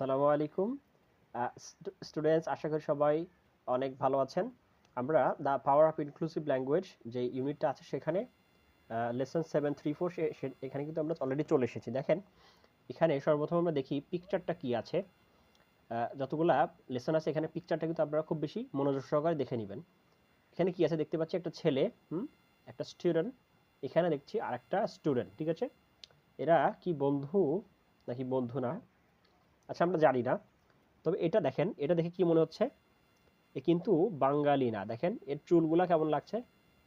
আসসালামু আলাইকুম। স্টুডেন্টস আশা করি সবাই অনেক ভালো আছেন। আমরা the power of inclusive language যে ইউনিটটা আছে সেখানে লেসন সেভেন থ্রি ফোর এখানে কিন্তু আমরা অলরেডি চলে এসেছি। দেখেন, এখানে সর্বপ্রথম আমরা দেখি পিকচারটা কি আছে। যতগুলা লেসন আছে এখানে পিকচারটা কিন্তু আপনারা খুব বেশি মনোযোগ সহকারে দেখে নেবেন। এখানে কি আছে দেখতে পাচ্ছি? একটা ছেলে, হুম, একটা স্টুডেন্ট এখানে দেখছি আরেকটা স্টুডেন্ট ঠিক আছে? এরা কি বন্ধু? নাকি বন্ধু না? আচ্ছা আমরা জানি না। তবে এটা দেখেন, এটা দেখে কি মনে হচ্ছে? এ কিন্তু বাঙালি না। দেখেন, এর চুলগুলা কেমন লাগছে?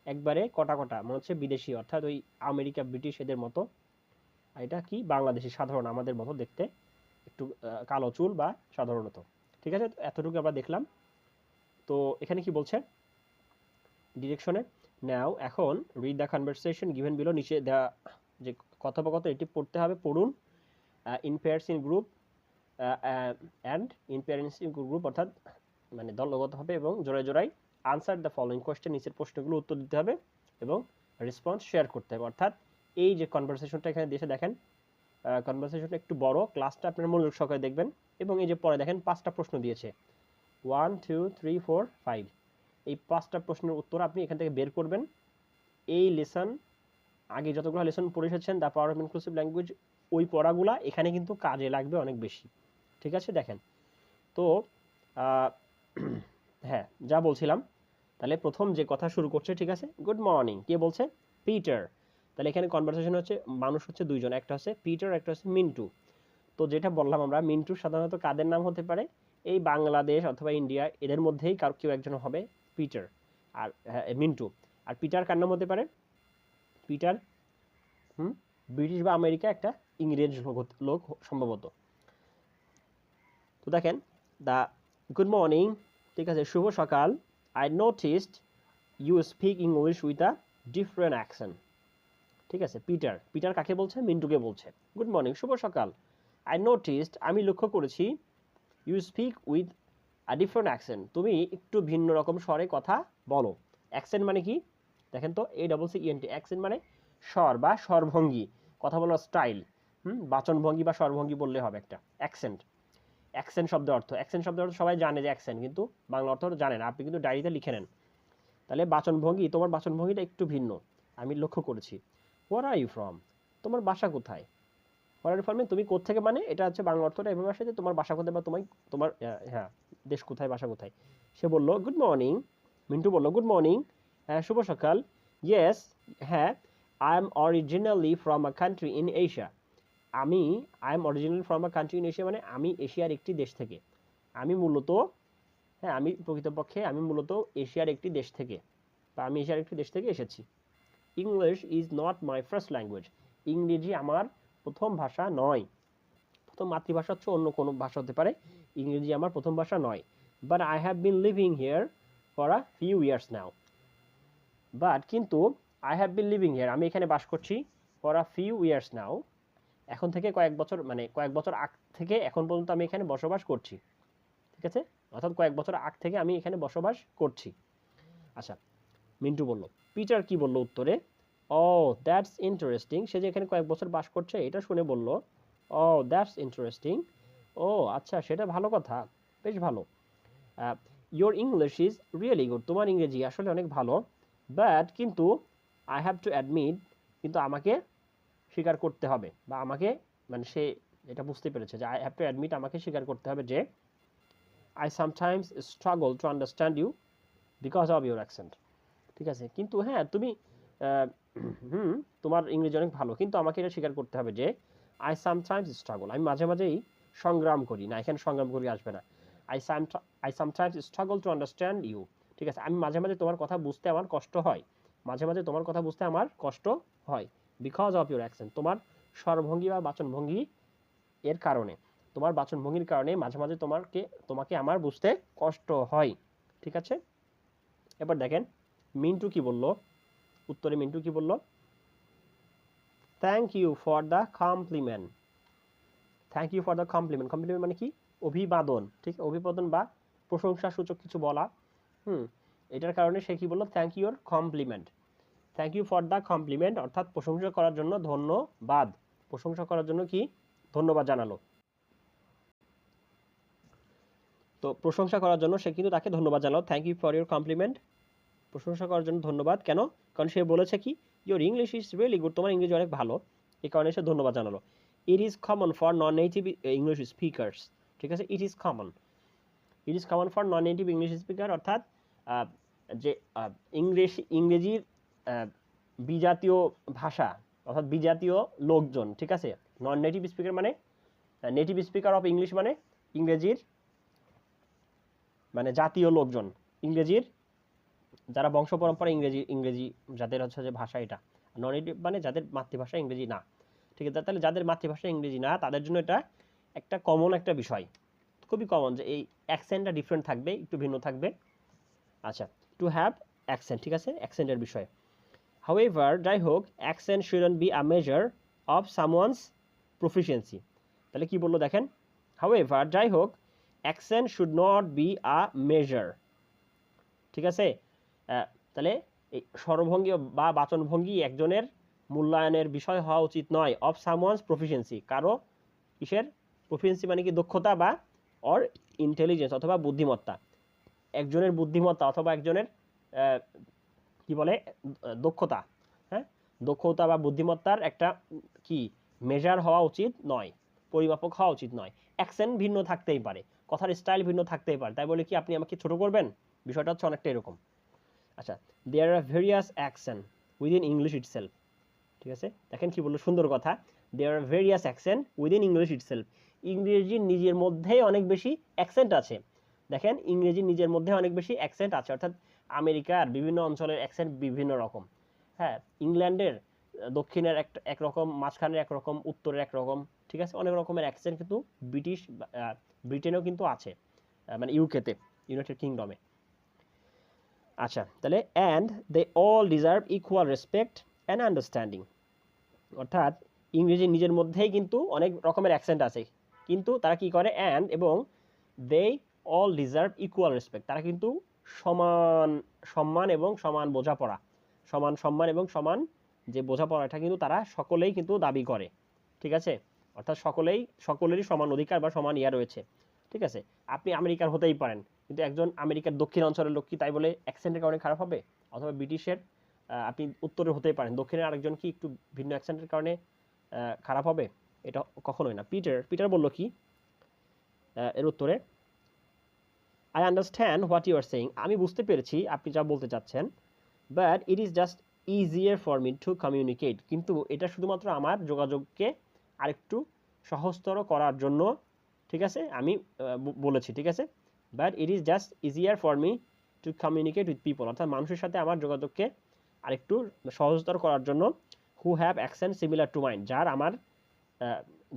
একবারে কটা কটা, মনে হচ্ছে বিদেশি, অর্থাৎ ওই আমেরিকা, ব্রিটিশ এদের মতো। এটা কি? বাংলাদেশি, সাধারণ, আমাদের মতো দেখতে। একটু কালো চুল বা সাধারণত। ঠিক আছে? এতটুকু আমরা দেখলাম। তো এখানে কি বলছে? ডিরেকশনে নাও এখন read the conversation given below নিচে দেওয়া যে কথোপকথন এটি পড়তে হবে, পড়ুন। In pairs in group and in pairs group অর্থাৎ মানে দলগতভাবে এবং জোড়ায় জোড়ায় আনসার দ্য ফলোয়িং কোয়েশ্চেন নিচের প্রশ্নগুলো উত্তর দিতে হবে এবং রেসপন্স শেয়ার করতে হবে। অর্থাৎ এই যে কনভারসেশনটা এখানে দেশে দেখেন কনভারসেশনটা একটু বড় ক্লাসটা আপনার মনোযোগ সহকারে দেখবেন এবং এই যে পরে দেখেন পাঁচটা প্রশ্ন দিয়েছে। One two three four five এই পাঁচটা প্রশ্নের উত্তর আপনি এখান থেকে বের করবেন। এই লেসন আগে যতগুলো লেসন পড়ে এসেছেন the power of inclusive language ওই পড়াগুলা এখানে কিন্তু কাজে লাগবে অনেক বেশি। ঠিক আছে? দেখেন। তো হ্যাঁ যা বলছিলাম তাহলে প্রথম যে কথা শুরু করছে ঠিক আছে? গুড মর্নিং কে বলছে? পিটার তাহলে এখানে কনভারসেশন হচ্ছে মানুষ হচ্ছে দুইজন একটা হচ্ছে পিটার একটা হচ্ছে মিন্টু তো যেটা বললাম আমরা মিন্টু সাধারণত কাদের নাম হতে পারে? এই বাংলাদেশ অথবা ইন্ডিয়া এদের মধ্যেই কারও কেউ একজন হবে পিটার আর হ্যাঁ, মিন্টু আর পিটার কার নাম হতে পারে? পিটার হুম? ব্রিটিশ বা আমেরিকা একটা ইংরেজ লোক লোক সম্ভবত। তো দেখেন, দা গুড মর্নিং, ঠিক আছে, শুভ সকাল। I noticed you speak English with a different accent ঠিক আছে পিটার পিটার কাকে বলছে? মিন্টুকে বলছে। গুড মর্নিং, শুভ সকাল। আই নোটিসড আমি লক্ষ্য করেছি you speak with a different accent তুমি একটু ভিন্ন রকম স্বরে কথা বলো। অ্যাকসেন্ট মানে কি? দেখেন তো A double C E N T accent মানে স্বর বা স্বরভঙ্গি। কথা বলার স্টাইল হুম, বাচনভঙ্গি বা স্বরভঙ্গি বললে হবে একটা। অ্যাকসেন্ট অ্যাকসেন্ট শব্দ অর্থ। অ্যাকসেন্ট শব্দ অর্থ সবাই জানে যে অ্যাকসেন্ট, কিন্তু বাংলা অর্থ জানেন আপনি কিন্তু ডায়েরিতে লিখে নেন। তাহলে বাচনভঙ্গি, তোমার বাচনভঙ্গিটা একটু ভিন্ন। আমি লক্ষ্য করেছি। হোয়ার আর ইউ ফ্রম তোমার বাসা কোথায়? হোয়ার আর ফ্রম তুমি কোথেকে মানে? এটা হচ্ছে বাংলা অর্থটা এভাবে আসে যে তোমার বাসা কোথায় বা তোমার তোমার হ্যাঁ দেশ কোথায়, বাসা কোথায়। সে বলল গুড মর্নিং মিন্টু বলল গুড মর্নিং শুভ সকাল। ইয়েস হ্যাঁ I am originally from a country in Asia আমি I am original from a country in Asia মানে আমি এশিয়ার একটি দেশ থেকে। আমি মূলত হ্যাঁ আমি প্রকৃতপক্ষে আমি মূলত এশিয়ার একটি দেশ থেকে বা আমি এশিয়ার একটি দেশ থেকে এসেছি। English is not my first language ইংরেজি আমার প্রথম ভাষা নয়। প্রথম মাতৃভাষা হচ্ছে অন্য কোনো ভাষা হতে পারে। ইংরেজি আমার প্রথম ভাষা নয়। But I have been living here for a few years now but কিন্তু I have been living here আমি এখানে বাস করছি for a few years now এখন থেকে কয়েক বছর মানে কয়েক বছর আগ থেকে এখন পর্যন্ত আমি এখানে বসবাস করছি। ঠিক আছে? অর্থাৎ কয়েক বছর আগ থেকে আমি এখানে বসবাস করছি। আচ্ছা মিন্টু বলল, পিটার কি বলল উত্তরে? ও দ্যাটস ইন্টারেস্টিং সে যে এখানে কয়েক বছর বাস করছে, এটা শুনে বলল ও দ্যাটস ইন্টারেস্টিং ও আচ্ছা সেটা ভালো কথা, বেশ ভালো। Your English is really good তোমার ইংরেজি আসলে অনেক ভালো বাট কিন্তু আই হ্যাভ টু অ্যাডমিট কিন্তু আমাকে স্বীকার করতে হবে বা আমাকে মানে সে এটা বুঝতে পেরেছে যে আই হ্যাভ টু অ্যাডমিট আমাকে স্বীকার করতে হবে যে I sometimes struggle to understand you because of your accent ঠিক আছে? কিন্তু হ্যাঁ তুমি হুম, তোমার ইংরেজি অনেক ভালো, কিন্তু আমাকে এটা স্বীকার করতে হবে যে আই সামটাইমস স্ট্রাগল আমি মাঝে মাঝেই সংগ্রাম করি, না, এখানে সংগ্রাম করি আসবে না। I some I sometimes struggle to understand you ঠিক আছে? আমি মাঝে মাঝে তোমার কথা বুঝতে আমার কষ্ট হয়। মাঝে মাঝে তোমার কথা বুঝতে আমার কষ্ট হয়। বিকজ অফ ইউর অ্যাকসেন্ট তোমার স্বরভঙ্গি বা বাচনভঙ্গি এর কারণে। তোমার বাচনভঙ্গির কারণে মাঝে মাঝে তোমাকে তোমাকে আমার বুঝতে কষ্ট হয়। ঠিক আছে? এবার দেখেন, মিন্টু কি বলল? উত্তরে মিন্টু কি বলল? Thank you for the compliment thank you for the compliment compliment মানে কি? অভিবাদন। ঠিক? অভিবাদন বা প্রশংসা সূচক কিছু বলা। হুম? এটার কারণে সে কি বলল? Thank your compliment thank you for the compliment অর্থাৎ প্রশংসা করার জন্য ধন্যবাদ। প্রশংসা করার জন্য কি? ধন্যবাদ জানালো। তো প্রশংসা করার জন্য সে কিন্তু তাকে ধন্যবাদ জানালো। Thank you for your compliment প্রশংসা করার জন্য ধন্যবাদ। কেন? কারণ সে বলেছে কি your English is really good তোমার ইংরেজি অনেক ভালো। এই কারণে সে ধন্যবাদ জানালো। It is common for non native English speakers ঠিক আছে? It is common it is common for non native English speaker অর্থাৎ যে ইংলিশ ইংরেজির বিজাতীয় ভাষা, অর্থাৎ বিজাতীয় লোকজন, ঠিক আছে? নন নেটিভ স্পিকার মানে নেটিভ স্পিকার অফ ইংলিশ মানে ইংরেজির মানে জাতীয় লোকজন, ইংরেজির, যারা বংশ পরম্পরা ইংরেজি ইংরেজি যাদের হচ্ছে যে ভাষা এটা। নন নেটিভ মানে যাদের মাতৃভাষা ইংরেজি না, ঠিক আছে? তাহলে যাদের মাতৃভাষা ইংরেজি না, তাদের জন্য এটা একটা কমন একটা বিষয়। খুবই কমন যে এই অ্যাকসেন্টটা ডিফারেন্ট থাকবে, একটু ভিন্ন থাকবে। আচ্ছা টু হ্যাভ অ্যাকসেন্ট ঠিক আছে? অ্যাকসেন্টের বিষয়। হাউএভার যাই হোক accent shouldn't be a measure of someone's proficiency তাহলে কি বলল দেখেন? হাউএভার যাই হোক accent should not be a measure ঠিক আছে? তাহলে এই স্বরভঙ্গি বা বাচনভঙ্গি একজনের মূল্যায়নের বিষয় হওয়া উচিত নয় অফ সামওয়ানস প্রফিসিয়েন্সি কারও কিসের? প্রফিসিয়েন্সি মানে কি দক্ষতা বা অর ইন্টেলিজেন্স অথবা বুদ্ধিমত্তা। একজনের বুদ্ধিমত্তা অথবা একজনের কি বলে দক্ষতা হ্যাঁ? দক্ষতা বা বুদ্ধিমত্তার একটা কি মেজার হওয়া উচিত নয়, পরিমাপক হওয়া উচিত নয়। অ্যাকসেন্ট ভিন্ন থাকতেই পারে, কথার স্টাইল ভিন্ন থাকতেই পারে। তাই বলে কি, আপনি আমাকে ছোট করবেন? বিষয়টা হচ্ছে অনেকটা এরকম। আচ্ছা there are various accent within English itself ঠিক আছে? দেখেন কি বলল, সুন্দর কথা। There are various accent within English itself ইংরেজির নিজের মধ্যেই অনেক বেশি অ্যাকসেন্ট আছে। দেখেন ইংরেজি নিজের মধ্যে অনেক বেশি অ্যাকসেন্ট আছে। অর্থাৎ আমেরিকার বিভিন্ন অঞ্চলের অ্যাকসেন্ট বিভিন্ন রকম। হ্যাঁ ইংল্যান্ডের, দক্ষিণের এক একরকম, মাঝখানের একরকম, উত্তরের একরকম, ঠিক আছে? অনেক রকমের অ্যাকসেন্ট কিন্তু ব্রিটিশ ব্রিটেনেও কিন্তু আছে মানে ইউকেতে, ইউনাইটেড কিংডমে। আচ্ছা তাহলে and they all deserve equal respect and understanding অর্থাৎ, ইংরেজি নিজের মধ্যেই কিন্তু অনেক রকমের অ্যাকসেন্ট আছে। কিন্তু তারা কি করে? অ্যান্ড এবং they all deserve equal respect তারা কিন্তু সমান সম্মান এবং সমান বোঝাপড়া। সমান সম্মান এবং সমান যে বোঝাপড়া, এটা কিন্তু তারা সকলেই কিন্তু দাবি করে। ঠিক আছে? অর্থাৎ সকলেই, সকলেরই সমান অধিকার বা সমান ইয়া রয়েছে। ঠিক আছে? আপনি আমেরিকার হতেই পারেন, কিন্তু একজন আমেরিকার দক্ষিণ অঞ্চলের লোক কি তাই বলে অ্যাকসেন্টের কারণে খারাপ হবে? অথবা ব্রিটিশের আপনি উত্তরে হতেই পারেন, দক্ষিণের আরেকজন কি একটু ভিন্ন অ্যাকসেন্টের কারণে খারাপ হবে? এটা কখনোই না। পিটার পিটার বলল কি এর উত্তরে I understand what you are saying আমি বুঝতে পেরেছি আপনি যা বলতে চাচ্ছেন but it is just easier for me to communicate কিন্তু এটা শুধুমাত্র আমার যোগাযোগকে আরেকটু সহজতর করার জন্য, ঠিক আছে? আমি বলেছি, ঠিক আছে? But it is just easier for me to communicate with people অর্থাৎ মানুষের সাথে আমার যোগাযোগকে আরেকটু সহজতর করার জন্য who have accent similar to mind যার আমার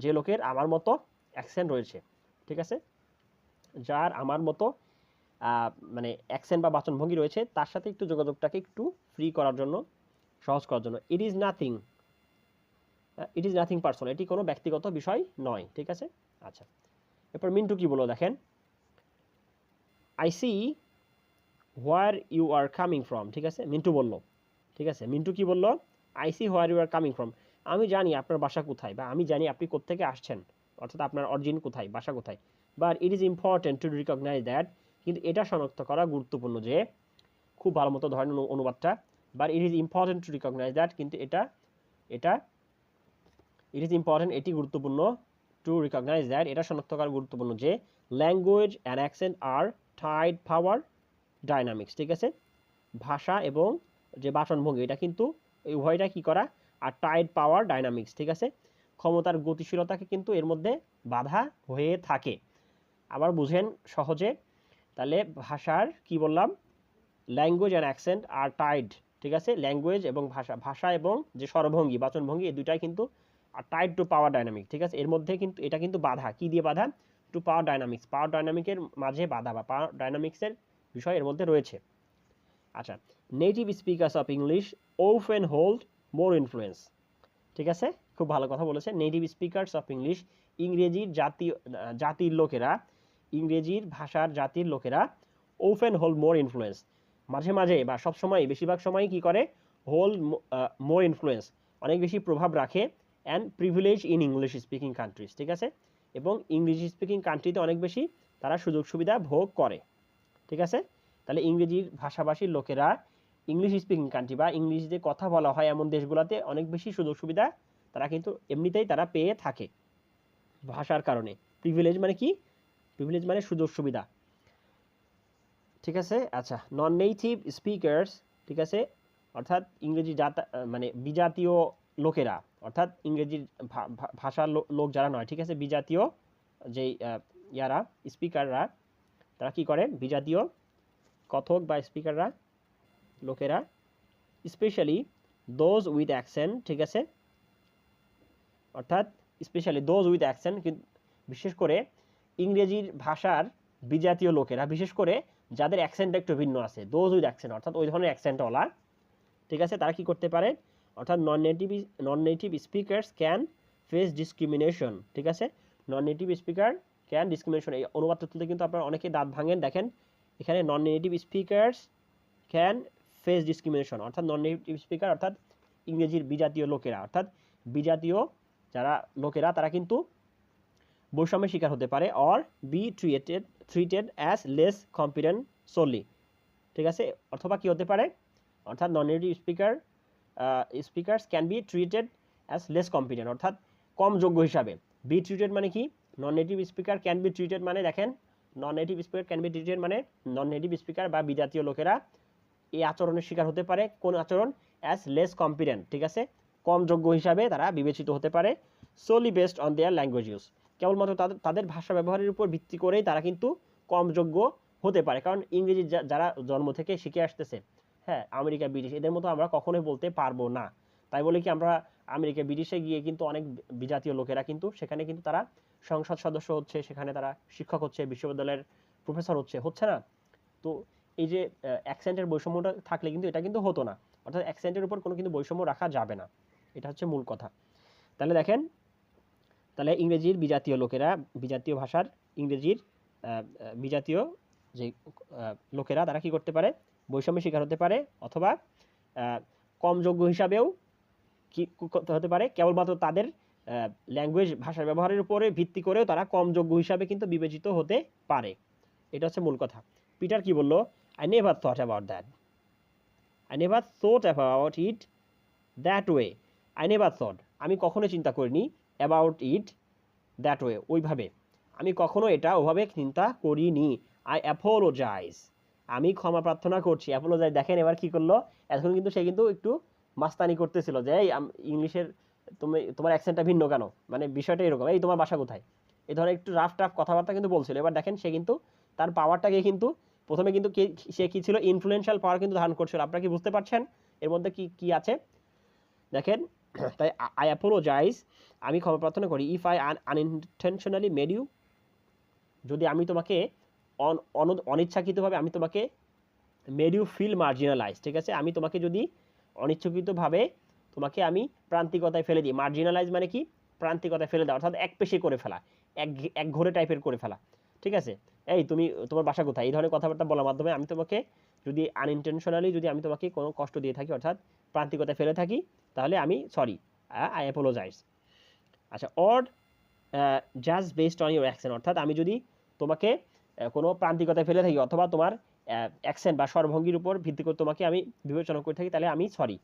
যে লোকের আমার মতো অ্যাকসেন্ট রয়েছে, ঠিক আছে? যার আমার মতো মানে অ্যাকসেন্ট বা বাচনভঙ্গি রয়েছে, তার সাথে একটু যোগাযোগটাকে একটু ফ্রি করার জন্য, সহজ করার জন্য। It is nothing it is nothing personal এটি কোনো ব্যক্তিগত বিষয় নয়, ঠিক আছে? আচ্ছা এরপর মিন্টু কি বলো দেখেন? I see where you are coming from ঠিক আছে? মিন্টু বলল, ঠিক আছে? মিন্টু কি বলল? I see where you are coming from আমি জানি আপনার বাসা কোথায় বা আমি জানি আপনি কোত্থেকে আসছেন, অর্থাৎ আপনার অরিজিন কোথায়, বাসা কোথায়। But it is important to recognize that কিন্তু এটা শনাক্ত করা গুরুত্বপূর্ণ যে খুব ভালো মতো ধরেন অনুবাদটা but it is important to recognize that কিন্তু এটা এটা ইট ইজ ইম্পর্টেন্ট এটি গুরুত্বপূর্ণ টু রিকগনাইজ দ্যাট এটা শনাক্ত করা গুরুত্বপূর্ণ যে language and accent are tied power dynamics ঠিক আছে? ভাষা এবং যে বাচনভঙ্গি এটা কিন্তু এই উভয়টা কি করা? আর টাইড পাওয়ার ডাইনামিক্স ঠিক আছে? ক্ষমতার গতিশীলতাকে কিন্তু এর মধ্যে বাধা হয়ে থাকে। আবার বুঝেন সহজে তাহলে ভাষার কি বললাম? Language and accent are tied ঠিক আছে? ল্যাঙ্গুয়েজ এবং ভাষা ভাষা এবং যে স্বরভঙ্গি, বাচনভঙ্গি, এই দুইটাই কিন্তু টাইড টু পাওয়ার ডাইনামিক ঠিক আছে? এর মধ্যে কিন্তু, এটা কিন্তু বাধা। কি দিয়ে বাধা? টু পাওয়ার ডাইনামিক্স পাওয়ার ডাইনামিকের মাঝে বাধা বা পাওয়ার ডাইনামিক্সের বিষয় এর মধ্যে রয়েছে। আচ্ছা native speakers of English of often hold more influence ঠিক আছে? খুব ভালো কথা বলেছে নেটিভ স্পিকার্স অফ ইংলিশ ইংরেজির জাতীয় জাতির লোকেরা ইংরেজির ভাষার জাতির লোকেরা ওফেন হোল মোর ইনফ্লুয়েন্স মাঝে মাঝে বা সব সময় বেশিরভাগ সময় কি করে? হোল্ড মোর ইনফ্লুয়েন্স অনেক বেশি প্রভাব রাখে and privilege in English speaking countries ঠিক আছে? এবং ইংরেজি স্পিকিং কান্ট্রিতে অনেক বেশি তারা সুযোগ সুবিধা ভোগ করে, ঠিক আছে? তাহলে ইংরেজির ভাষাভাষীর লোকেরা ইংলিশ স্পিকিং কান্ট্রি বা ইংলিশে কথা বলা হয় এমন দেশগুলোতে অনেক বেশি সুযোগ সুবিধা তারা কিন্তু এমনিতেই তারা পেয়ে থাকে। ভাষার কারণে। প্রিভিলেজ মানে কি? প্রিভিলেজ মানে সুযোগ সুবিধা। ঠিক আছে? আচ্ছা নন নেটিভ স্পিকার্স ঠিক আছে? অর্থাৎ ইংরেজি মানে বিজাতীয় লোকেরা অর্থাৎ ইংরেজির ভাষার লোক যারা নয় ঠিক আছে? বিজাতীয় আহ, ইয়ারা স্পিকাররা তারা কি করে? বিজাতীয় কথক বা স্পিকাররা লোকেরা স্পেশালি দোজ উইথ অ্যাকসেন্ট ঠিক আছে? অর্থাৎ স্পেশালি দোজ উইথ অ্যাকসেন্ট বিশেষ করে ইংরেজির ভাষার বিজাতীয় লোকেরা, বিশেষ করে যাদের অ্যাকসেন্টটা একটু ভিন্ন আছে দোজ উইথ অ্যাকসেন্ট অর্থাৎ ওই ধরনের অ্যাকসেন্টওয়ালা ঠিক আছে? তারা কি করতে পারে? অর্থাৎ non native non native speakers can face discrimination ঠিক আছে? Non native speaker can discrimination এই অনুবাদ তুলতে কিন্তু আপনারা অনেকে দাঁত ভাঙেন। দেখেন, এখানে non native speakers can face discrimination অর্থাৎ নন নেটিভ স্পিকার অর্থাৎ ইংরেজির বিজাতীয় লোকেরা, অর্থাৎ বিজাতীয় যারা লোকেরা, তারা কিন্তু বৈষম্যের শিকার হতে পারে or be treated treated as less competent solely ঠিক আছে? অথবা কি হতে পারে? অর্থাৎ non native speaker speakers can be treated as less competent অর্থাৎ কম যোগ্য হিসাবে। বি ট্রিটেড মানে কি? Non native speaker can be treated মানে দেখেন non native speaker can be treated মানে নন নেটিভ স্পিকার বা বিজাতীয় লোকেরা এই আচরণের শিকার হতে পারে, কোন আচরণ? অ্যাজ লেস কম্পিটেন্ট ঠিক আছে? কম যোগ্য হিসাবে তারা বিবেচিত হতে পারে solely based on their language use কেবলমাত্র তাদের তাদের ভাষা ব্যবহারের উপর ভিত্তি করেই তারা কিন্তু কম যোগ্য হতে পারে। কারণ ইংরেজি যারা জন্ম থেকে শিখে আসতেছে হ্যাঁ আমেরিকা, ব্রিটিশ, এদের মতো আমরা কখনোই বলতে পারব না। তাই বলে কি আমরা আমেরিকা, ব্রিটিশে গিয়ে কিন্তু অনেক বিজাতীয় লোকেরা কিন্তু সেখানে কিন্তু তারা সংসদ সদস্য হচ্ছে, সেখানে তারা শিক্ষক হচ্ছে, বিশ্ববিদ্যালয়ের প্রফেসর হচ্ছে হচ্ছে না? তো এই যে অ্যাকসেন্টের বৈষম্যটা থাকলে কিন্তু এটা কিন্তু হতো না। অর্থাৎ অ্যাকসেন্টের উপর কোনো কিন্তু বৈষম্য রাখা যাবে না। এটা হচ্ছে মূল কথা। তাহলে দেখেন তাহলে ইংরেজির বিজাতীয় লোকেরা, বিজাতীয় ভাষার ইংরেজির বিজাতীয় যে লোকেরা তারা কি করতে পারে? বৈষম্যের শিকার হতে পারে অথবা কম যোগ্য হিসাবেও কি হতে পারে। কেবলমাত্র তাদের ল্যাঙ্গুয়েজ ভাষার ব্যবহারের উপরে ভিত্তি করেও তারা কম যোগ্য হিসাবে কিন্তু বিবেচিত হতে পারে। এটা হচ্ছে মূল কথা। পিটার কি বলল? I never thought about that I never thought about it that way I never thought আমি কখনো চিন্তা করিনি অ্যাবাউট ইট দ্যাট ওয়ে ওইভাবে। আমি কখনো এটা ওভাবে চিন্তা করিনি। আই অ্যাপোলোজাইজ আমি ক্ষমা প্রার্থনা করছি। অ্যাপোলোজাইজ দেখেন এবার কি করল? এখন কিন্তু সে কিন্তু একটু মাস্তানি করতেছিল যে, এই ইংলিশের তুমি তোমার অ্যাকসেন্টটা ভিন্ন কেন? মানে বিষয়টা এরকম, এই তোমার বাসা কোথায়? এই ধরনের একটু রাফ টাফ কথাবার্তা কিন্তু বলছিল। এবার দেখেন সে কিন্তু তার পাওয়ারটাকে কিন্তু প্রথমে কিন্তু সে কি ছিল? ইনফ্লুয়েন্সিয়াল পাওয়ার কিন্তু ধারণ করছিল। আপনারা কি বুঝতে পারছেন? এর মধ্যে কি কি আছে? দেখেন তাই আই অ্যাপোলোজাইজ আমি ক্ষমা প্রার্থনা করি if I unintentionally made you যদি আমি তোমাকে অন অন- অনিচ্ছাকৃতভাবে আমি তোমাকে মেড ইউ ফিল মার্জিনালাইজ ঠিক আছে? আমি তোমাকে যদি অনিচ্ছাকৃতভাবে তোমাকে আমি প্রান্তিকতায় ফেলে দিই মার্জিনালাইজ মানে কি? প্রান্তিকতায় ফেলে দেওয়া, অর্থাৎ এক পেশে করে ফেলা, এক এক ঘোরে টাইপের করে ফেলা, ঠিক আছে? এই তুমি, তোমার বাসা কোথায়? এই ধরনের কথাবার্তা বলার মাধ্যমে আমি তোমাকে যদি আনইনটেনশনালি যদি আমি তোমাকে কোনো কষ্ট দিয়ে থাকি, অর্থাৎ প্রান্তিকতায় ফেলে থাকি, তাহলে আমি সরি আই অ্যাপোলোজাইজ আচ্ছা or just based on your accent অর্থাৎ আমি যদি তোমাকে কোনো প্রান্তিকতায় ফেলে থাকি, অথবা তোমার অ্যাকসেন্ট বা স্বরভঙ্গির উপর ভিত্তি করে তোমাকে আমি বিবেচনা করে থাকি, তাহলে আমি সরি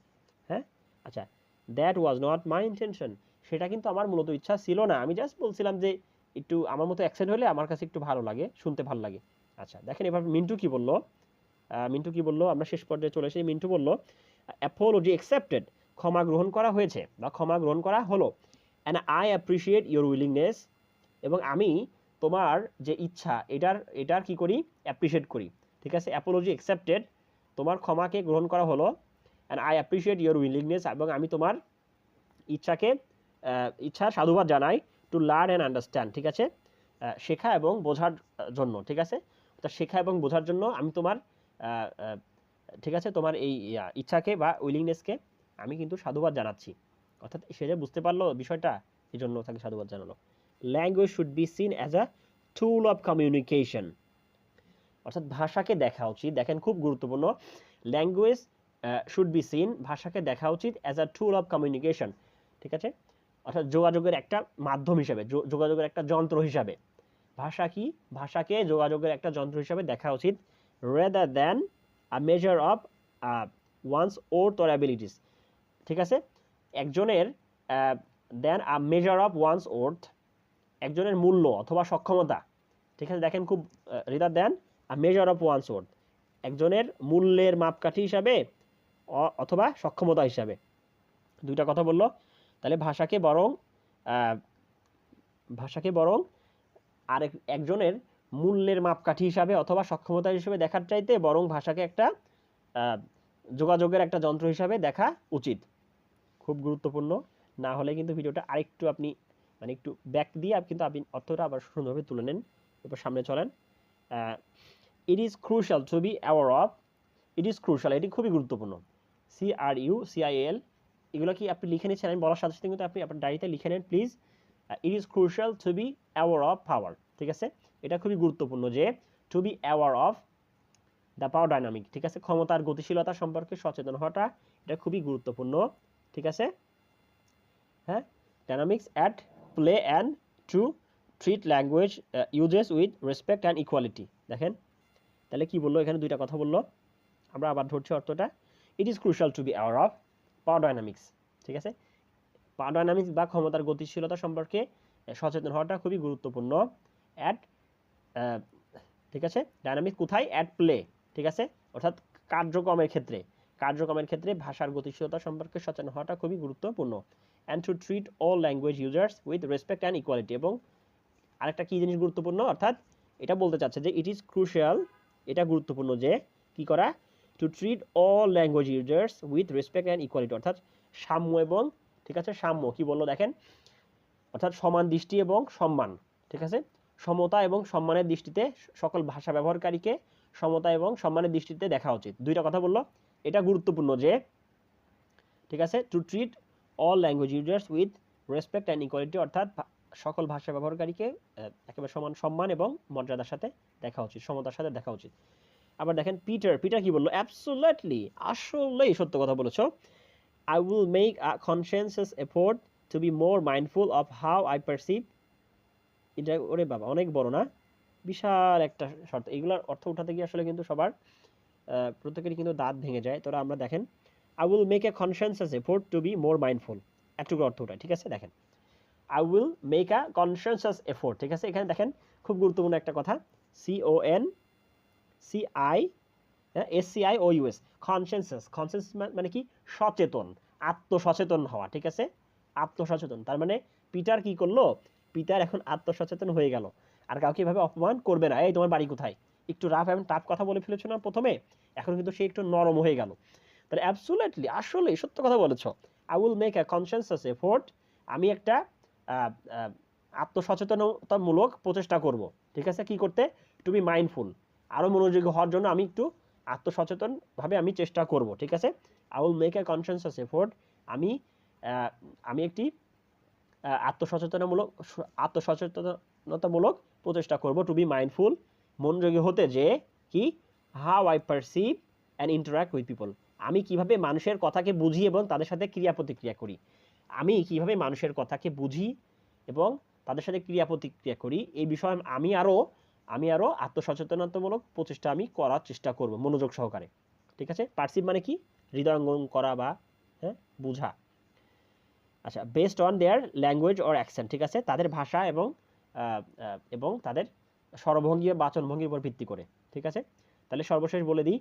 হ্যাঁ? আচ্ছা that was not my intention সেটা কিন্তু আমার মূলত ইচ্ছা ছিল না। আমি জাস্ট বলছিলাম যে একটু আমার মতো অ্যাকসেন্ট হলে আমার কাছে একটু ভালো লাগে, শুনতে ভালো লাগে। আচ্ছা দেখেন এবার মিন্টু কি বলল? মিন্টু কি বলল? আমরা শেষ পর্যায়ে চলে এসেছি মিন্টু বলল অ্যাপোলজি অ্যাকসেপ্টেড ক্ষমা গ্রহণ করা হয়েছে বা ক্ষমা গ্রহণ করা হলো। And I appreciate your willingness এবং আমি তোমার যে ইচ্ছা এটার এটার কি করি? অ্যাপ্রিসিয়েট করি। ঠিক আছে? অ্যাপোলজি অ্যাকসেপ্টেড তোমার ক্ষমাকে গ্রহণ করা হলো। And I appreciate your willingness এবং আমি তোমার ইচ্ছাকে আহ, ইচ্ছার সাধুবাদ জানাই টু লার্ন অ্যান্ড আন্ডারস্ট্যান্ড ঠিক আছে? শেখা এবং বোঝার জন্য ঠিক আছে? তা শেখা এবং বোঝার জন্য আমি তোমার ঠিক আছে, তোমার এই ইচ্ছাকে বা উইলিংনেসকে আমি কিন্তু সাধুবাদ জানাচ্ছি। অর্থাৎ সে যে বুঝতে পারল বিষয়টা এই জন্য তাকে সাধুবাদ জানালো language should be seen as a tool of communication অর্থাৎ ভাষাকে দেখা উচিত, দেখেন খুব গুরুত্বপূর্ণ। ল্যাঙ্গুয়েজ শুড বি সিন ভাষাকে দেখা উচিত as a tool of communication ঠিক আছে? অর্থাৎ যোগাযোগের একটা মাধ্যম হিসাবে যোগাযোগের একটা যন্ত্র হিসাবে। ভাষা কি? ভাষাকে যোগাযোগের একটা যন্ত্র হিসাবে দেখা উচিত। Rather than a measure of one's worth or abilities ঠিক আছে? একজনের than a measure of one's worth একজনের মূল্য অথবা সক্ষমতা। ঠিক আছে? দেখেন খুব rather than a measure of one's worth একজনের মূল্যের মাপকাঠি হিসাবে অথবা সক্ষমতা হিসাবে। দুইটা কথা বলল। তাহলে ভাষাকে বরং ভাষাকে বরং আরেক, একজনের মূল্যের মাপকাঠি হিসাবে অথবা সক্ষমতা হিসাবে দেখার চাইতে বরং ভাষাকে একটা যোগাযোগের একটা যন্ত্র হিসাবে দেখা উচিত। খুব গুরুত্বপূর্ণ। না হলে কিন্তু ভিডিওটা আরেকটু আপনি মানে একটু ব্যাক দিয়ে কিন্তু আপনি অর্থটা আবার সুন্দরভাবে তুলে নেন, এরপর সামনে চলেন। It is crucial to be aware of it is crucial এটি খুবই গুরুত্বপূর্ণ। সি আর ইউ সিআইএল এগুলো কি আপনি লিখে নিচ্ছেন? আমি বলার সাথে সাথে কিন্তু আপনি আপনার ডায়েরিতে লিখে নেন please it is crucial to be aware of power ঠিক আছে? এটা খুবই গুরুত্বপূর্ণ যে to be aware of the power dynamic ঠিক আছে? ক্ষমতার গতিশীলতা সম্পর্কে সচেতন হওয়াটা এটা খুবই গুরুত্বপূর্ণ, ঠিক আছে? হ্যাঁ? Dynamics at play and to treat language uses with respect and equality দেখেন, তাহলে কি বলল? এখানে দুইটা কথা বলল। আমরা আবার ধরছি অর্থটা। It is crucial to be aware of power dynamics ঠিক আছে? পাওয়ার ডাইনামিক্স বা ক্ষমতার গতিশীলতা সম্পর্কে সচেতন হওয়াটা খুবই গুরুত্বপূর্ণ। অ্যাট ঠিক আছে? ডাইনামিক্স কোথায়? অ্যাট প্লে ঠিক আছে? অর্থাৎ কার্যক্রমের ক্ষেত্রে কার্যক্রমের ক্ষেত্রে ভাষার গতিশীলতা সম্পর্কে সচেতন হওয়াটা খুবই গুরুত্বপূর্ণ। And to treat all language users with respect and equality এবং আরেকটা কী জিনিস গুরুত্বপূর্ণ? অর্থাৎ এটা বলতে চাচ্ছে যে ইট ইজ ক্রুশিয়াল এটা গুরুত্বপূর্ণ যে কি করা? To treat all language users with respect and equality অর্থাৎ সাম্য এবং, ঠিক আছে? সাম্য, কি বলল দেখেন? অর্থাৎ সমান দৃষ্টি এবং সম্মান, ঠিক আছে? সমতা এবং সম্মানের দৃষ্টিতে সকল ভাষা ব্যবহারকারীকে সমতা এবং সম্মানের দৃষ্টিতে দেখা উচিত। দুইটা কথা বলল। এটা গুরুত্বপূর্ণ যে, ঠিক আছে to treat all language users with respect and equality অর্থাৎ সকল ভাষা ব্যবহারকারীকে একেবারে সমান সম্মান এবং মর্যাদার সাথে দেখা উচিত, সমতার সাথে দেখা উচিত। আবার দেখেন পিটার পিটার কি বলল? অ্যাবসোলেটলি আসলেই সত্য কথা বলেছ। I will make a conscious effort to be more mindful of how I perceive এটা ওরে বাবা, অনেক বড় না? বিশাল একটা শর্ত। এগুলোর অর্থ উঠাতে গিয়ে আসলে কিন্তু সবার প্রত্যেকেরই কিন্তু দাঁত ভেঙে যায়। তোরা আমরা দেখেন I will make a conscious effort to be more mindful একটুকু অর্থ উঠায় ঠিক আছে? দেখেন I will make a conscious effort ঠিক আছে? এখানে দেখেন, খুব গুরুত্বপূর্ণ একটা কথা। C O N C I S C I O U S consensus conscience মানে কি? সচেতন, আত্মসচেতন হওয়া, ঠিক আছে? আত্মসচেতন। তার মানে পিটার কি করল? পিটার এখন আত্মসচেতন হয়ে গেল। আর কাউকে এভাবে অপমান করবে না। এই, তোমার বাড়ি কোথায়? একটু রাফ এবং টাফ কথা বলে ফেলেছো না প্রথমে? এখন কিন্তু সে একটু নরম হয়ে গেল। তাহলে অ্যাবসুলেটলি আসলে সত্য কথা বলেছ। I will make a consensus effort আমি একটা আত্মসচেতনতামূলক প্রচেষ্টা করব। ঠিক আছে? কি করতে? টু বি মাইন্ডফুল আরও মনোযোগী হওয়ার জন্য আমি একটু আত্মসচেতনভাবে আমি চেষ্টা করব। ঠিক আছে? I will make a consensus effort আমি আমি একটি আত্মসচেতনামূলক আত্মসচেতনতামূলক প্রচেষ্টা করব টু বি মাইন্ডফুল মনোযোগী হতে যে, কি how I perceive and interact with people আমি কীভাবে মানুষের কথাকে বুঝি এবং তাদের সাথে ক্রিয়া প্রতিক্রিয়া করি। আমি কীভাবে মানুষের কথাকে বুঝি এবং তাদের সাথে ক্রিয়া প্রতিক্রিয়া করি, এই বিষয়ে আমি আরও আমি আরও আত্মসচেতনতামূলক প্রচেষ্টা আমি করার চেষ্টা করব মনোযোগ সহকারে। ঠিক আছে? পার্সিভ মানে কি? হৃদয়ঙ্গম করা বা হ্যাঁ বোঝা। আচ্ছা based on their language or accent ঠিক আছে? তাদের ভাষা এবং এবং তাদের স্বরভঙ্গি বা বাচনভঙ্গির উপর ভিত্তি করে, ঠিক আছে? তাহলে সর্বশেষ বলে দিই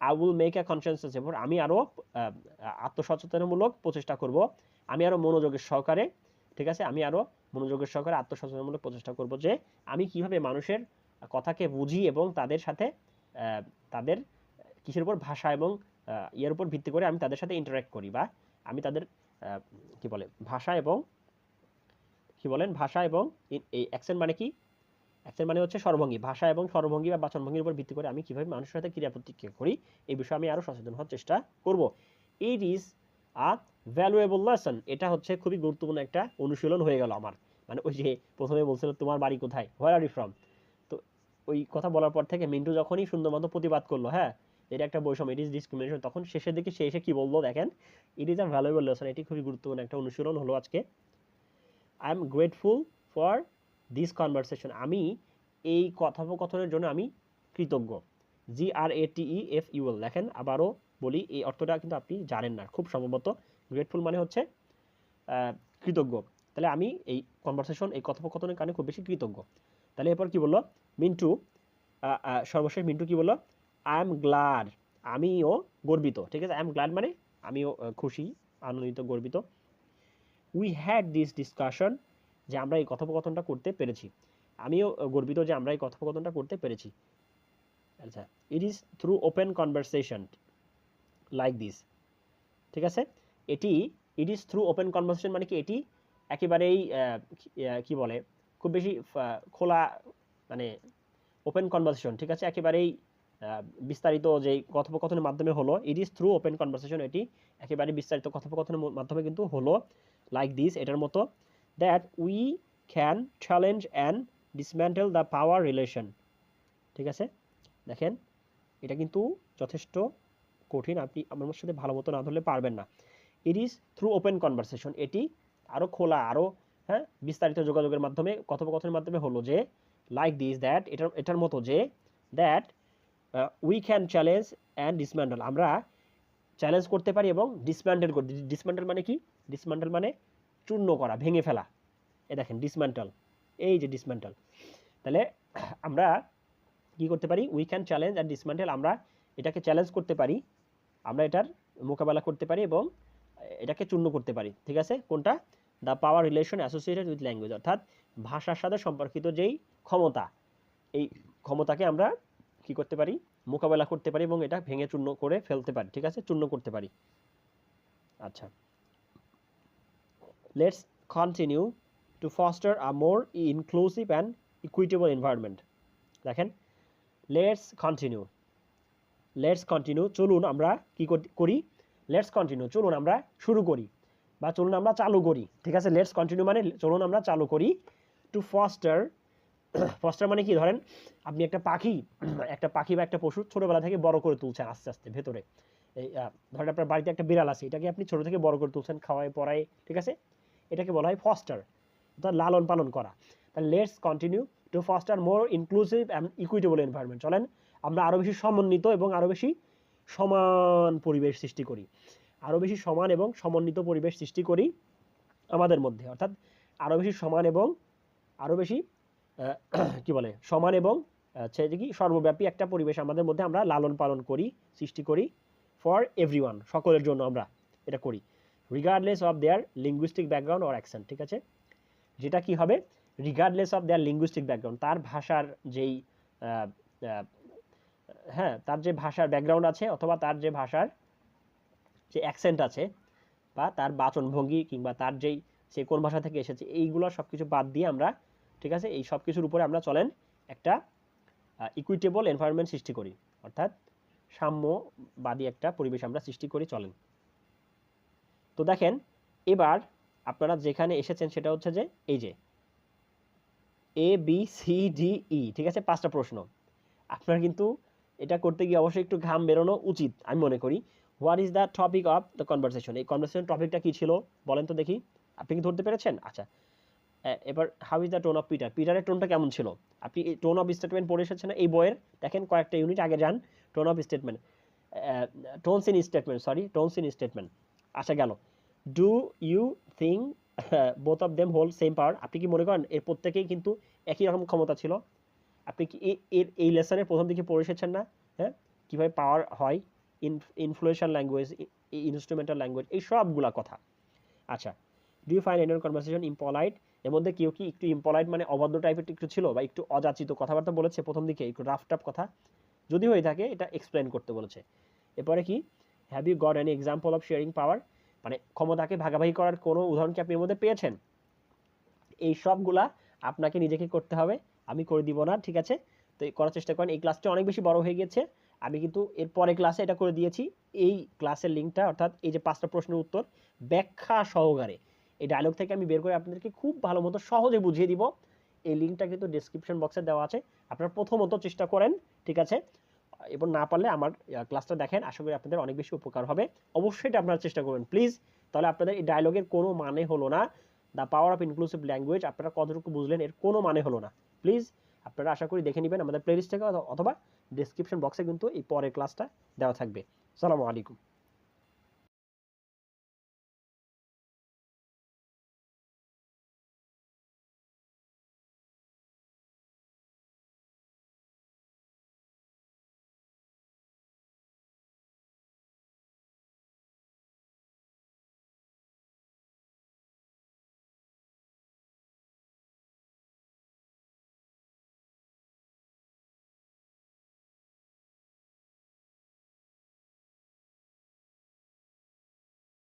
I will make a consensus effort আমি আরও আত্মসচেতনমূলক প্রচেষ্টা করব। আমি আরও মনোযোগের সহকারে, ঠিক আছে? আমি আরও মনোযোগের সহকারে আত্মসচেতনমূলক প্রচেষ্টা করব যে, আমি কীভাবে মানুষের কথাকে বুঝি এবং তাদের সাথে তাদের কিসের উপর ভাষা এবং ইয়ের উপর ভিত্তি করে আমি তাদের সাথে ইন্টারাক্ট করি বা আমি তাদের কি বলে, ভাষা এবং, কি বলেন, ভাষা এবং এই অ্যাকসেন্ট মানে কি? অ্যাকসেন্ট মানে হচ্ছে স্বরভঙ্গি। ভাষা এবং স্বরভঙ্গি বা বাচনভঙ্গির উপর ভিত্তি করে আমি কীভাবে মানুষের সাথে ক্রিয়া প্রতিক্রিয়া করি, এই বিষয়ে আমি আরও সচেতন হওয়ার চেষ্টা করব। It is a valuable lesson এটা হচ্ছে খুবই গুরুত্বপূর্ণ একটা অনুশীলন হয়ে গেল আমার। মানে ওই যে প্রথমে বলছিল, তোমার বাড়ি কোথায়? হোয়ার আর ইউ ফ্রম তো ওই কথা বলার পর থেকে মিন্টু যখনই সুন্দর মতো প্রতিবাদ করল হ্যাঁ এটা একটা বৈষম্য ইট ইজ ডিসক্রিমিনেশন তখন শেষের দিকে সে এসে কি বলল, দেখেন it is a valuable lesson এটি খুবই গুরুত্বপূর্ণ একটা অনুশীলন হলো আজকে। I am grateful for this conversation আমি এই কথোপকথনের জন্য আমি কৃতজ্ঞ। জি আর এ টি ই এফ ইউএল দেখেন, আবারও বলি, এই অর্থটা কিন্তু আপনি জানেন না। খুব সম্ভবত গ্রেটফুল মানে হচ্ছে কৃতজ্ঞ। তাহলে আমি এই কনভারসেশন এই কথোপকথনের কারণে খুব বেশি কৃতজ্ঞ। তাহলে এরপর কি বলল? মিন্টু সর্বশেষ মিন্টু কি বলল? আই এম গ্লাড আমিও গর্বিত, ঠিক আছে? আই এম গ্লাড মানে আমিও খুশি, আনন্দিত, গর্বিত। উই হ্যাড দিস ডিসকাশন যে আমরা এই কথোপকথনটা করতে পেরেছি। আমিও গর্বিত যে আমরা এই কথোপকথনটা করতে পেরেছি। আচ্ছা it is through open conversation like this ঠিক আছে? এটি it is through open conversation মানে কি? এটি একেবারেই কি- বলে? খুব বেশি খোলা মানে ওপেন কনভারসেশন ঠিক আছে? একেবারেই বিস্তারিত যে কথোপকথনের মাধ্যমে হলো it is through open conversation এটি একেবারে বিস্তারিত কথোপকথনের মাধ্যমে কিন্তু হলো লাইক দিস এটার মতো that we can challenge and dismantle the power relation ঠিক আছে? দেখেন, এটা কিন্তু যথেষ্ট কঠিন, আপনি আমার সাথে ভালো মতো না ধরলে পারবেন না। It is through open conversation এটি আরও খোলা আরও হ্যাঁ বিস্তারিত যোগাযোগের মাধ্যমে, কথোপকথনের মাধ্যমে হলো যে লাইক দিস দ্যাট এটার এটার মতো যে that we can challenge and dismantle আমরা চ্যালেঞ্জ করতে পারি এবং ডিসম্যান্ডেল করি ডিসম্যান্ডেল মানে কি? ডিসম্যান্ডেল মানে চূর্ণ করা, ভেঙে ফেলা। এ দেখেন ডিসম্যান্টাল এই যে ডিসম্যান্টাল তাহলে আমরা কি করতে পারি? We can challenge and dismantle আমরা এটাকে চ্যালেঞ্জ করতে পারি। আমরা এটার মোকাবেলা করতে পারি এবং এটাকে চূর্ণ করতে পারি। ঠিক আছে? কোনটা? The power relation associated with language অর্থাৎ ভাষার সাথে সম্পর্কিত যেই ক্ষমতা, এই ক্ষমতাকে আমরা কি করতে পারি? মোকাবেলা করতে পারি এবং এটা ভেঙে চূর্ণ করে ফেলতে পারি, ঠিক আছে? চূর্ণ করতে পারি। আচ্ছা। Let's continue to foster a more inclusive and equitable environment দেখেন লেটস কন্টিনিউ লেটস কন্টিনিউ চলুন আমরা কি কর- লেটস কন্টিনিউ চলুন আমরা শুরু করি বা চলুন আমরা চালু করি, ঠিক আছে? লেটস কন্টিনিউ মানে চলুন আমরা চালু করি। টু ফস্টার ফস্টার মানে কি? ধরেন আপনি একটা পাখি একটা পাখি বা একটা পশু ছোটোবেলা থেকে বড় করে তুলছেন আস্তে আস্তে, ভেতরে। এই ধরেন আপনার বাড়িতে একটা বিড়াল আছে, এটাকে আপনি ছোটো থেকে বড় করে তুলছেন, খাওয়ায়, পড়ায়, ঠিক আছে? এটাকে বলা হয় ফস্টার অর্থাৎ লালন পালন করা। তাহলে let's continue to foster more inclusive and equitable environment চলেন, আমরা আরও বেশি সমন্বিত এবং আরও বেশি সমান পরিবেশ সৃষ্টি করি। আরও বেশি সমান এবং সমন্বিত পরিবেশ সৃষ্টি করি আমাদের মধ্যে। অর্থাৎ আরও বেশি সমান এবং আরও বেশি কি বলে, সমান এবং হচ্ছে কি, সর্বব্যাপী একটা পরিবেশ আমাদের মধ্যে আমরা লালন পালন করি, সৃষ্টি করি ফর এভরিওয়ান সকলের জন্য আমরা এটা করি regardless of their linguistic background or accent ঠিক আছে? যেটা কি হবে? Regardless of their linguistic background তার ভাষার যেই হ্যাঁ তার যে ভাষার ব্যাকগ্রাউন্ড আছে অথবা তার যে ভাষার যে অ্যাকসেন্ট আছে বা তার বাচনভঙ্গি কিংবা তার যেই, সে কোন ভাষা থেকে এসেছে, এইগুলো সব কিছু বাদ দিয়ে আমরা ঠিক আছে? এই সব কিছুর উপরে আমরা চলেন একটা ইকুইটেবল এনভায়রনমেন্ট সৃষ্টি করি। অর্থাৎ সাম্যবাদী একটা পরিবেশ আমরা সৃষ্টি করি, চলেন। তো দেখেন, এবার আপনারা যেখানে এসেছেন সেটা হচ্ছে যে, এই যে A B C D E ঠিক আছে? পাঁচটা প্রশ্ন। আপনার কিন্তু এটা করতে গিয়ে অবশ্যই একটু ঘাম বেরোনো উচিত, আমি মনে করি। What is the topic of the conversation এই কনভারসেশন টপিকটা কি ছিল? বলেন তো দেখি। আপনি কি ধরতে পেরেছেন? আচ্ছা এবার how is the tone of Peter. পিটারের টোনটা কেমন ছিল? আপনি টোন অফ স্টেটমেন্ট পড়ে এসেছেন এই বইয়ের? দেখেন কয়েকটা ইউনিট আগে যান। Tone of statement tones in statement sorry tones in statement. আসা গেল। Do you think both of them hold same power আপনি কি মনে করেন এর প্রত্যেকেই কিন্তু একই রকম ক্ষমতা ছিল? আপনি কি এর, এই লেসনের প্রথম দিকে পড়ে এসেছেন না? হ্যাঁ কীভাবে পাওয়ার হয়? In influential language instrumental language এই সবগুলা কথা। আচ্ছা do you find any conversation impolite এর মধ্যে কেউ কি একটু ইম্পলাইট মানে অবাধ্য টাইপের একটু ছিল বা একটু অযাচিত কথাবার্তা বলেছে? প্রথম দিকে একটু রাফ টাফ কথা। যদি হয়ে থাকে, এটা এক্সপ্লেন করতে বলেছে। এরপরে কি? Have you got any example of sharing power মানে ক্ষমতাকে ভাগাভাগি করার কোনো উদাহরণ কি আপনি এর মধ্যে পেয়েছেন? এই সবগুলা আপনাকে নিজেকে করতে হবে। আমি করে দিব না, ঠিক আছে? তো করার চেষ্টা করেন। এই ক্লাসটা অনেক বেশি বড় হয়ে গেছে। আমি কিন্তু এর পরে ক্লাসে এটা করে দিয়েছি। এই ক্লাসের লিঙ্কটা অর্থাৎ এই যে পাঁচটা প্রশ্নের উত্তর, ব্যাখ্যা সহকারে। এই ডায়লগ থেকে আমি বের করে আপনাদেরকে খুব ভালো মতো সহজে বুঝিয়ে দিব। এই লিঙ্কটা কিন্তু ডিসক্রিপশন বক্সে দেওয়া আছে। আপনারা প্রথমত চেষ্টা করেন, ঠিক আছে? এবং না পারলে আমার ক্লাসটা দেখেন, আশা করি আপনাদের অনেক বেশি উপকার হবে। অবশ্যই এটা আপনারা চেষ্টা করবেন প্লিজ তাহলে আপনাদের এই ডায়লগের কোনো মানে হলো না। The power of inclusive language আপনারা কতটুকু বুঝলেন, এর কোনো মানে হলো না। প্লিজ আপনারা আশা করি দেখে নেবেন আমাদের প্লেলিস্ট থেকে অথবা ডেসক্রিপশন বক্সে কিন্তু এই পরের ক্লাসটা দেওয়া থাকবে। আসসালামু আলাইকুম।